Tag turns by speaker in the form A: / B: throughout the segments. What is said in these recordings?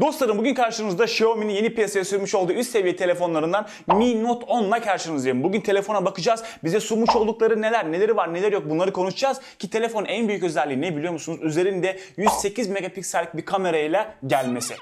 A: Dostlarım bugün karşınızda Xiaomi'nin yeni piyasaya sürmüş olduğu üst seviye telefonlarından Mi Note 10 ile karşınızdayım. Bugün telefona bakacağız. Bize sunmuş oldukları neler, neleri var, neler yok bunları konuşacağız. Ki telefonun en büyük özelliği ne biliyor musunuz? Üzerinde 108 megapiksellik bir kamerayla gelmesi.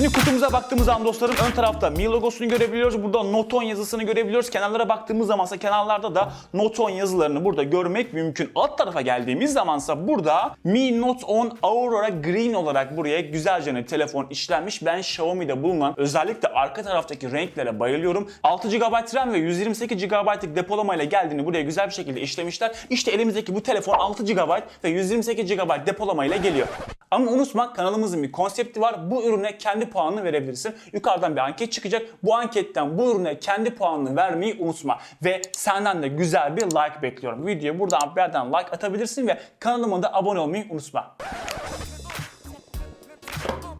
A: Şimdi kutumuza baktığımız zaman dostlarım ön tarafta Mi logosunu görebiliyoruz. Burada Note 10 yazısını görebiliyoruz. Kenarlara baktığımız zamansa kenarlarda da Note 10 yazılarını burada görmek mümkün. Alt tarafa geldiğimiz zamansa burada Mi Note 10 Aurora Green olarak buraya güzelce telefon işlenmiş. Ben Xiaomi'de bulunan özellikle arka taraftaki renklere bayılıyorum. 6 GB RAM ve 128 GB'lık depolamayla geldiğini buraya güzel bir şekilde işlemişler. İşte elimizdeki bu telefon 6 GB ve 128 GB depolamayla geliyor. Ama unutma kanalımızın bir konsepti var. Bu ürüne kendi puanını verebilirsin. Yukarıdan bir anket çıkacak. Bu anketten bu ürüne kendi puanını vermeyi unutma. Ve senden de güzel bir like bekliyorum. Videoya buradan bir yerden like atabilirsin ve kanalıma da abone olmayı unutma.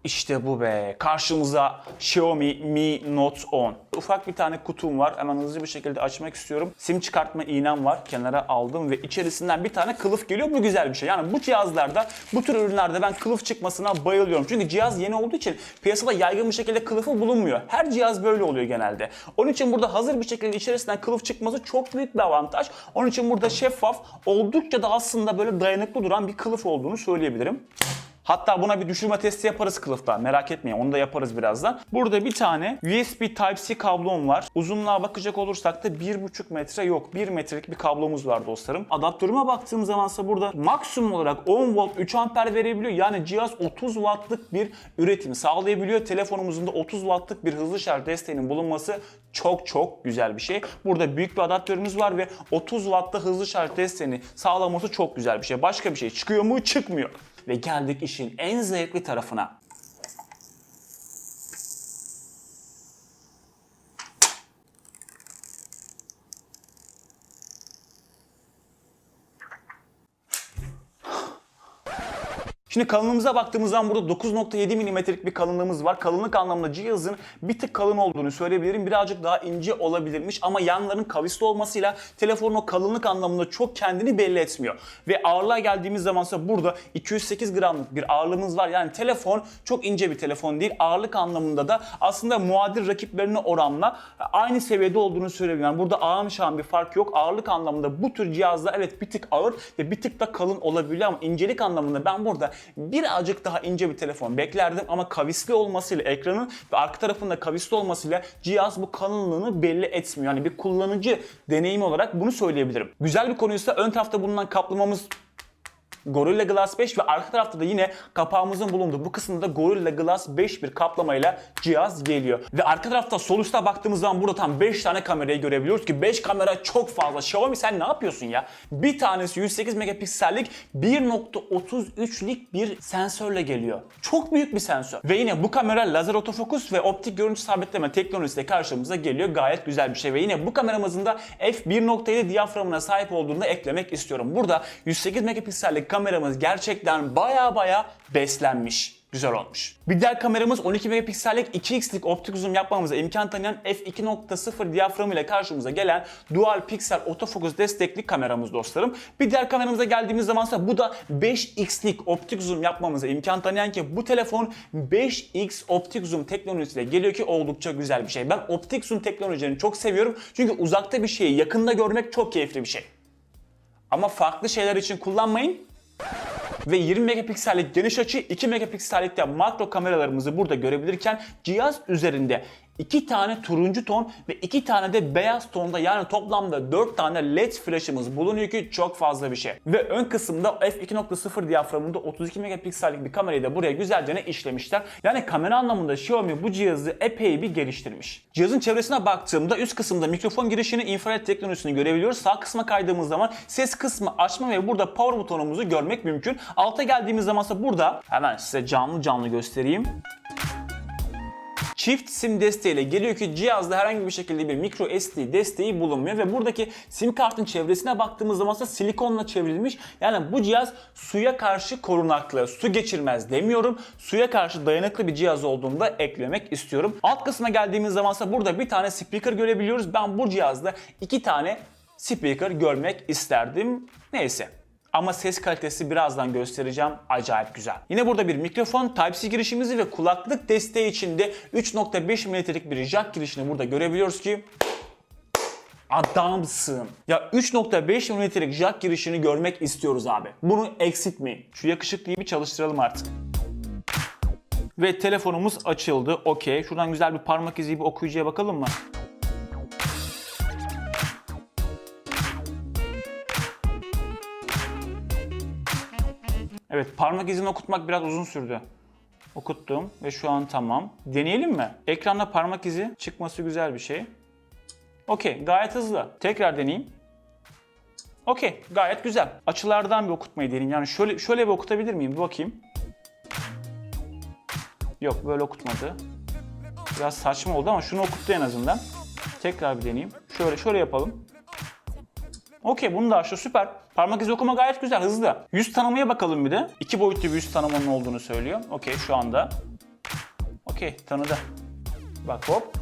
A: İşte bu be. Karşımıza Xiaomi Mi Note 10. Ufak bir tane kutum var. Hemen hızlı bir şekilde açmak istiyorum. Sim çıkartma iğnem var. Kenara aldım ve içerisinden bir tane kılıf geliyor. Bu güzel bir şey. Yani bu cihazlarda, bu tür ürünlerde ben kılıf çıkmasına bayılıyorum. Çünkü cihaz yeni olduğu için piyasada yaygın bir şekilde kılıfı bulunmuyor. Her cihaz böyle oluyor genelde. Onun için burada hazır bir şekilde içerisinden kılıf çıkması çok büyük bir avantaj. Onun için burada şeffaf, oldukça da aslında böyle dayanıklı duran bir kılıf olduğunu söyleyebilirim. Hatta buna bir düşürme testi yaparız kılıfta. Merak etmeyin onu da yaparız birazdan. Burada bir tane USB Type-C kablom var. Uzunluğa bakacak olursak da 1,5 metre yok. 1 metrelik bir kablomuz var dostlarım. Adaptörüme baktığım zamansa burada maksimum olarak 10 volt 3 amper verebiliyor. Yani cihaz 30 wattlık bir üretim sağlayabiliyor. Telefonumuzun da 30 wattlık bir hızlı şarj desteğinin bulunması çok çok güzel bir şey. Burada büyük bir adaptörümüz var ve 30 wattta hızlı şarj desteğini sağlaması çok güzel bir şey. Başka bir şey çıkıyor mu? Çıkmıyor. Ve geldik işin en zevkli tarafına. Şimdi kalınlığımıza baktığımız zaman burada 9.7 mm'lik bir kalınlığımız var. Kalınlık anlamında cihazın bir tık kalın olduğunu söyleyebilirim. Birazcık daha ince olabilirmiş ama yanların kavisli olmasıyla telefonun o kalınlık anlamında çok kendini belli etmiyor. Ve ağırlığa geldiğimiz zamansa burada 208 gramlık bir ağırlığımız var. Yani telefon çok ince bir telefon değil. Ağırlık anlamında da aslında muadil rakiplerine oranla aynı seviyede olduğunu söyleyebilirim. Yani burada ağır şan bir fark yok. Ağırlık anlamında bu tür cihazda evet bir tık ağır ve bir tık da kalın olabiliyor ama incelik anlamında ben burada birazcık daha ince bir telefon beklerdim ama kavisli olmasıyla ekranın ve arka tarafında kavisli olmasıyla cihaz bu kalınlığını belli etmiyor. Yani bir kullanıcı deneyimi olarak bunu söyleyebilirim. Güzel bir konuysa ön tarafta bulunan kaplamamız Gorilla Glass 5 ve arka tarafta da yine kapağımızın bulunduğu bu kısımda Gorilla Glass 5 bir kaplamayla cihaz geliyor. Ve arka tarafta sol üstte baktığımız zaman burada tam 5 tane kamerayı görebiliyoruz ki 5 kamera çok fazla. Xiaomi sen ne yapıyorsun ya? Bir tanesi 108 megapiksellik 1.33'lik bir sensörle geliyor. Çok büyük bir sensör. Ve yine bu kamera lazer otofokus ve optik görüntü sabitleme teknolojisiyle karşımıza geliyor. Gayet güzel bir şey. Ve yine bu kameramızın da f1.7 diyaframına sahip olduğunu da eklemek istiyorum. Burada 108 megapiksellik kameramız gerçekten baya baya beslenmiş. Güzel olmuş. Bir diğer kameramız 12 megapiksellik 2x'lik optik zoom yapmamıza imkan tanıyan f2.0 diyaframı ile karşımıza gelen dual piksel otofokus destekli kameramız dostlarım. Bir diğer kameramıza geldiğimiz zamansa bu da 5x'lik optik zoom yapmamıza imkan tanıyan ki bu telefon 5x optik zoom teknolojisiyle geliyor ki oldukça güzel bir şey. Ben optik zoom teknolojilerini çok seviyorum çünkü uzakta bir şeyi yakında görmek çok keyifli bir şey. Ama farklı şeyler için kullanmayın ve 20 megapiksellik geniş açı 2 megapiksellikte makro kameralarımızı burada görebilirken cihaz üzerinde 2 tane turuncu ton ve 2 tane de beyaz tonda yani toplamda 4 tane led flash'ımız bulunuyor ki çok fazla bir şey. Ve ön kısımda f2.0 diyaframında 32 megapiksellik bir kamerayı da buraya güzelce işlemişler. Yani kamera anlamında Xiaomi bu cihazı epey bir geliştirmiş. Cihazın çevresine baktığımda üst kısımda mikrofon girişini infrared teknolojisini görebiliyoruz. Sağ kısma kaydığımız zaman ses kısmı açma ve burada power butonumuzu görmek mümkün. Alta geldiğimiz zamansa burada hemen size canlı canlı göstereyim çift sim desteğiyle geliyor ki cihazda herhangi bir şekilde bir micro SD desteği bulunmuyor ve buradaki sim kartın çevresine baktığımız zaman ise silikonla çevrilmiş. Yani bu cihaz suya karşı korunaklı, su geçirmez demiyorum. Suya karşı dayanıklı bir cihaz olduğunu da eklemek istiyorum. Alt kısma geldiğimiz zaman ise burada bir tane speaker görebiliyoruz. Ben bu cihazda iki tane speaker görmek isterdim. Neyse. Ama ses kalitesi birazdan göstereceğim. Acayip güzel. Yine burada bir mikrofon, Type-C girişimizi ve kulaklık desteği içinde 3.5 mm'lik bir jack girişini burada görebiliyoruz ki adamsın. Ya 3.5 mm'lik jack girişini görmek istiyoruz abi. Bunu eksiltmeyin. Şu yakışıklıyı bir çalıştıralım artık. Ve telefonumuz açıldı. Okey. Şuradan güzel bir parmak izi bir okuyucuya bakalım mı? Evet parmak izini okutmak biraz uzun sürdü. Okuttum ve şu an tamam. Deneyelim mi? Ekranda parmak izi çıkması güzel bir şey. Okey gayet hızlı. Tekrar deneyeyim. Okey gayet güzel. Açılardan bir okutmayı deneyeyim. Yani şöyle şöyle bir okutabilir miyim? Bir bakayım. Yok böyle okutmadı. Biraz saçma oldu ama şunu okuttu en azından. Tekrar bir deneyeyim. Şöyle şöyle yapalım. Okey bunu da açtı süper. Parmak izi okuma gayet güzel hızlı. Yüz tanımaya bakalım bir de. İki boyutlu bir yüz tanımanın olduğunu söylüyor. Okey şu anda. Okey tanıdı. Bak hop.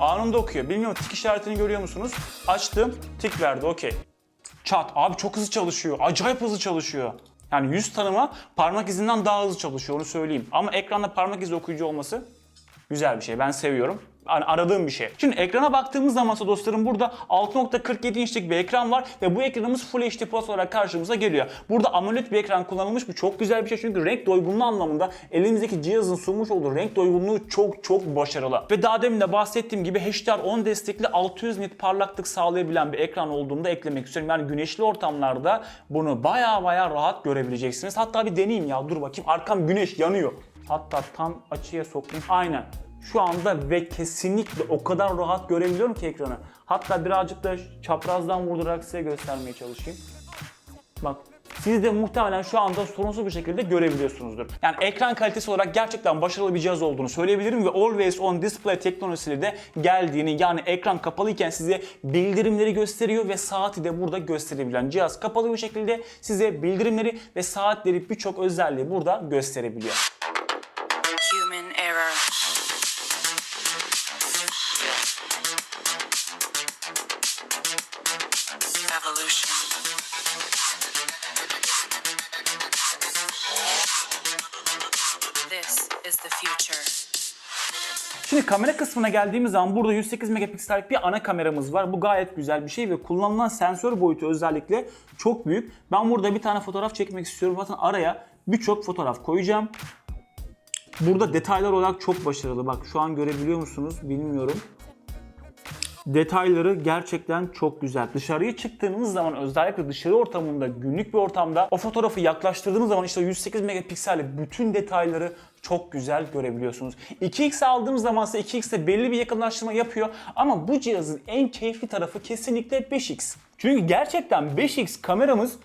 A: Anında okuyor. Bilmiyorum tik işaretini görüyor musunuz? Açtım. Tik verdi okey. Çat. Abi çok hızlı çalışıyor. Acayip hızlı çalışıyor. Yani yüz tanıma parmak izinden daha hızlı çalışıyor onu söyleyeyim. Ama ekranda parmak izi okuyucu olması güzel bir şey. Ben seviyorum. Aradığım bir şey. Şimdi ekrana baktığımız zaman dostlarım burada 6.47 inçlik bir ekran var ve bu ekranımız Full HD Plus olarak karşımıza geliyor. Burada AMOLED bir ekran kullanılmış. Bu çok güzel bir şey çünkü renk doygunluğu anlamında elimizdeki cihazın sunmuş olduğu renk doygunluğu çok çok başarılı. Ve daha demin de bahsettiğim gibi HDR10 destekli 600 nit parlaklık sağlayabilen bir ekran olduğunda eklemek istiyorum. Yani güneşli ortamlarda bunu baya baya rahat görebileceksiniz. Hatta bir deneyeyim ya dur bakayım arkam güneş yanıyor. Hatta tam açıya sokayım. Aynen şu anda ve kesinlikle o kadar rahat görebiliyorum ki ekranı. Hatta birazcık da çaprazdan vurdurarak size göstermeye çalışayım. Bak siz de muhtemelen şu anda sorunsuz bir şekilde görebiliyorsunuzdur. Yani ekran kalitesi olarak gerçekten başarılı bir cihaz olduğunu söyleyebilirim ve Always On Display teknolojisiyle de geldiğini yani ekran kapalıyken size bildirimleri gösteriyor ve saati de burada gösterebilen cihaz kapalı bir şekilde size bildirimleri ve saatleri birçok özelliği burada gösterebiliyor.
B: Human error.
A: Şimdi kamera kısmına geldiğimiz zaman burada 108 megapiksellik bir ana kameramız var. Bu gayet güzel bir şey ve kullanılan sensör boyutu özellikle çok büyük. Ben burada bir tane fotoğraf çekmek istiyorum. Zaten araya birçok fotoğraf koyacağım. Burada detaylar olarak çok başarılı. Bak şu an görebiliyor musunuz bilmiyorum. Detayları gerçekten çok güzel. Dışarıya çıktığınız zaman özellikle dışarı ortamında, günlük bir ortamda o fotoğrafı yaklaştırdığınız zaman işte 108 megapiksellik bütün detayları çok güzel görebiliyorsunuz. 2x aldığımız zaman ise 2x'te belli bir yakınlaştırma yapıyor ama bu cihazın en keyifli tarafı kesinlikle 5x. Çünkü gerçekten 5x kameramız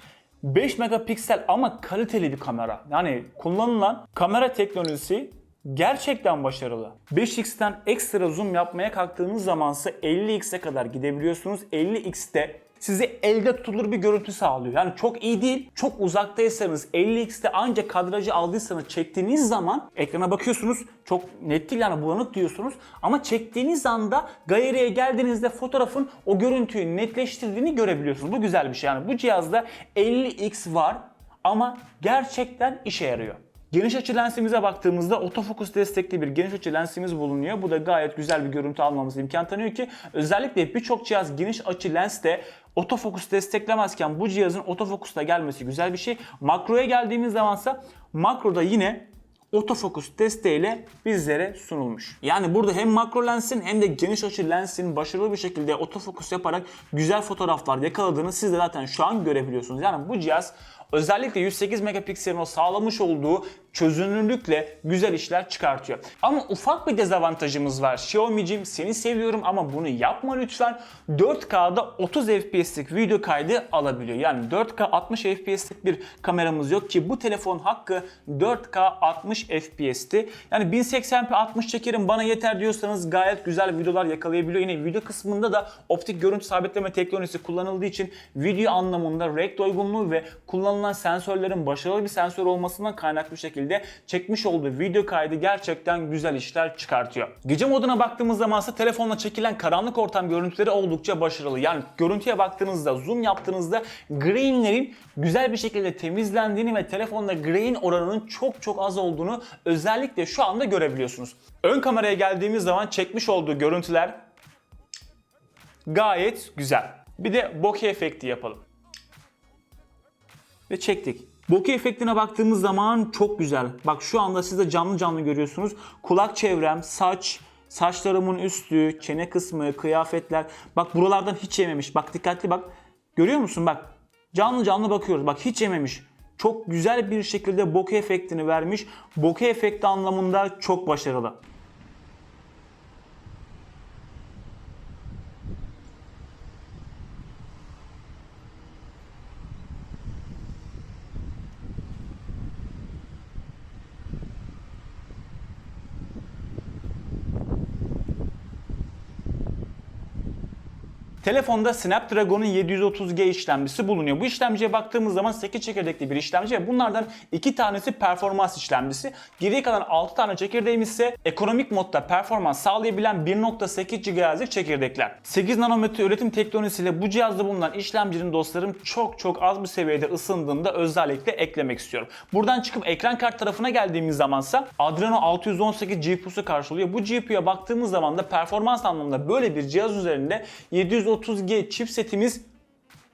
A: 5 megapiksel ama kaliteli bir kamera. Yani kullanılan kamera teknolojisi gerçekten başarılı. 5x'ten ekstra zoom yapmaya kalktığınız zamansa 50x'e kadar gidebiliyorsunuz. 50x'te size elde tutulur bir görüntü sağlıyor. Yani çok iyi değil, çok uzaktaysanız 50x'te ancak kadrajı aldıysanız çektiğiniz zaman ekrana bakıyorsunuz çok net değil yani bulanık diyorsunuz ama çektiğiniz anda galeriye geldiğinizde fotoğrafın o görüntüyü netleştirdiğini görebiliyorsunuz. Bu güzel bir şey yani bu cihazda 50x var ama gerçekten işe yarıyor. Geniş açı lensimize baktığımızda otofokus destekli bir geniş açı lensimiz bulunuyor. Bu da gayet güzel bir görüntü almamız imkan tanıyor ki özellikle birçok cihaz geniş açı lenste otofokus desteklemezken bu cihazın otofokusta gelmesi güzel bir şey. Makroya geldiğimiz zamansa makroda yine otofokus desteğiyle bizlere sunulmuş. Yani burada hem makro lensin hem de geniş açı lensin başarılı bir şekilde otofokus yaparak güzel fotoğraflar yakaladığını siz de zaten şu an görebiliyorsunuz. Yani bu cihaz özellikle 108 megapikselin o sağlamış olduğu çözünürlükle güzel işler çıkartıyor. Ama ufak bir dezavantajımız var. Xiaomi'cim seni seviyorum ama bunu yapma lütfen. 4K'da 30 FPS'lik video kaydı alabiliyor. Yani 4K 60 FPS'lik bir kameramız yok ki bu telefon hakkı 4K 60 FPS'ti. Yani 1080p 60 çekerim bana yeter diyorsanız gayet güzel videolar yakalayabiliyor. Yine video kısmında da optik görüntü sabitleme teknolojisi kullanıldığı için video anlamında renk doygunluğu ve kullanılan sensörlerin başarılı bir sensör olmasından kaynaklı bir şekilde çekmiş olduğu video kaydı gerçekten güzel işler çıkartıyor. Gece moduna baktığımız zaman ise telefonla çekilen karanlık ortam görüntüleri oldukça başarılı. Yani görüntüye baktığınızda, zoom yaptığınızda grainlerin güzel bir şekilde temizlendiğini ve telefonda grain oranının çok çok az olduğunu özellikle şu anda görebiliyorsunuz. Ön kameraya geldiğimiz zaman çekmiş olduğu görüntüler gayet güzel. Bir de bokeh efekti yapalım. Ve çektik. Bokeh efektine baktığımız zaman çok güzel. Bak şu anda siz de canlı canlı görüyorsunuz. Kulak çevrem, saç, saçlarımın üstü, çene kısmı, kıyafetler. Bak buralardan hiç yememiş. Bak dikkatli bak. Görüyor musun? Bak canlı canlı bakıyoruz. Bak hiç yememiş. Çok güzel bir şekilde bokeh efektini vermiş. Bokeh efekti anlamında çok başarılı. Telefonda Snapdragon'un 730G işlemcisi bulunuyor. Bu işlemciye baktığımız zaman 8 çekirdekli bir işlemci ve bunlardan 2 tanesi performans işlemcisi. Geriye kalan 6 tane çekirdeğimiz ise ekonomik modda performans sağlayabilen 1.8 GHz'lik çekirdekler. 8 nanometre üretim teknolojisiyle bu cihazda bulunan işlemcinin dostlarım çok çok az bir seviyede ısındığında özellikle eklemek istiyorum. Buradan çıkıp ekran kart tarafına geldiğimiz zamansa Adreno 618 GPU'su karşılıyor. Bu GPU'ya baktığımız zaman da performans anlamında böyle bir cihaz üzerinde 730G chipsetimiz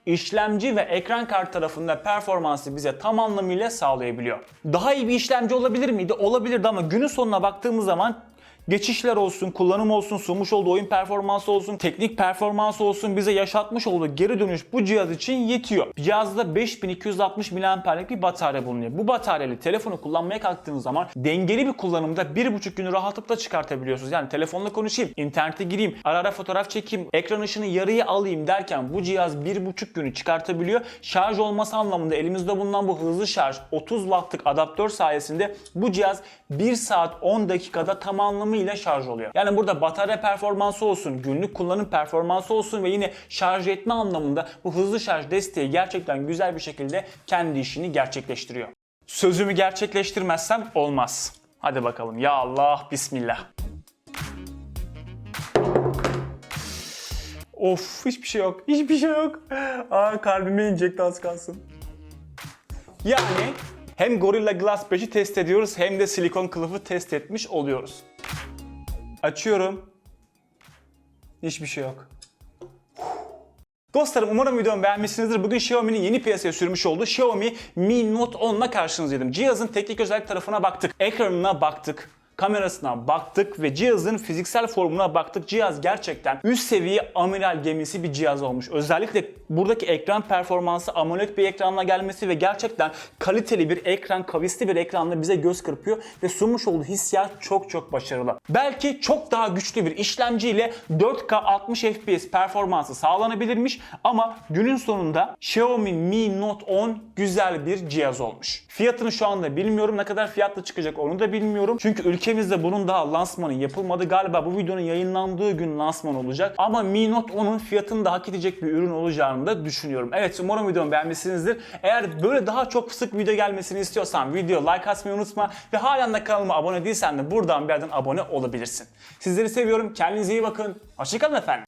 A: işlemci ve ekran kart tarafında performansı bize tam anlamıyla sağlayabiliyor. Daha iyi bir işlemci olabilir miydi? Olabilirdi ama günün sonuna baktığımız zaman geçişler olsun, kullanım olsun, sunmuş olduğu oyun performansı olsun, teknik performansı olsun bize yaşatmış olduğu geri dönüş bu cihaz için yetiyor. Cihazda 5260 mAh'lik bir batarya bulunuyor. Bu bataryayla telefonu kullanmaya kalktığınız zaman dengeli bir kullanımda 1,5 günü rahatlıkla çıkartabiliyorsunuz. Yani telefonla konuşayım, internete gireyim, ara ara fotoğraf çekeyim, ekran ışını yarıya alayım derken bu cihaz 1,5 günü çıkartabiliyor. Şarj olması anlamında elimizde bulunan bu hızlı şarj 30 wattlık adaptör sayesinde bu cihaz 1 saat 10 dakikada tam anlamıyla şarj oluyor. Yani burada batarya performansı olsun, günlük kullanım performansı olsun ve yine şarj etme anlamında bu hızlı şarj desteği gerçekten güzel bir şekilde kendi işini gerçekleştiriyor. Sözümü gerçekleştirmezsem olmaz. Hadi bakalım. Ya Allah, Bismillah. Of hiçbir şey yok. Hiçbir şey yok. Aa kalbime inecekti az kalsın. Yani hem Gorilla Glass 5'i test ediyoruz hem de silikon kılıfı test etmiş oluyoruz. Açıyorum. Hiçbir şey yok. Dostlarım umarım videomu beğenmişsinizdir. Bugün Xiaomi'nin yeni piyasaya sürmüş olduğu Xiaomi Mi Note 10'la karşınızdaydım. Cihazın teknik özellik tarafına baktık. Ekranına baktık kamerasına baktık ve cihazın fiziksel formuna baktık. Cihaz gerçekten üst seviye amiral gemisi bir cihaz olmuş. Özellikle buradaki ekran performansı AMOLED bir ekranla gelmesi ve gerçekten kaliteli bir ekran, kavisli bir ekranla bize göz kırpıyor ve sunmuş olduğu hissiyat çok çok başarılı. Belki çok daha güçlü bir işlemciyle 4K 60 FPS performansı sağlanabilirmiş ama günün sonunda Xiaomi Mi Note 10 güzel bir cihaz olmuş. Fiyatını şu anda bilmiyorum. Ne kadar fiyatla çıkacak onu da bilmiyorum. Çünkü ülkemizde bunun daha lansmanı yapılmadı. Galiba bu videonun yayınlandığı gün lansman olacak. Ama Mi Note 10'un fiyatını da hak edecek bir ürün olacağını da düşünüyorum. Evet umarım videomu beğenmişsinizdir. Eğer böyle daha çok sık video gelmesini istiyorsan video like atmayı unutma ve halen de kanalıma abone değilsen de buradan bir yerden abone olabilirsin. Sizleri seviyorum. Kendinize iyi bakın. Hoşçakalın efendim.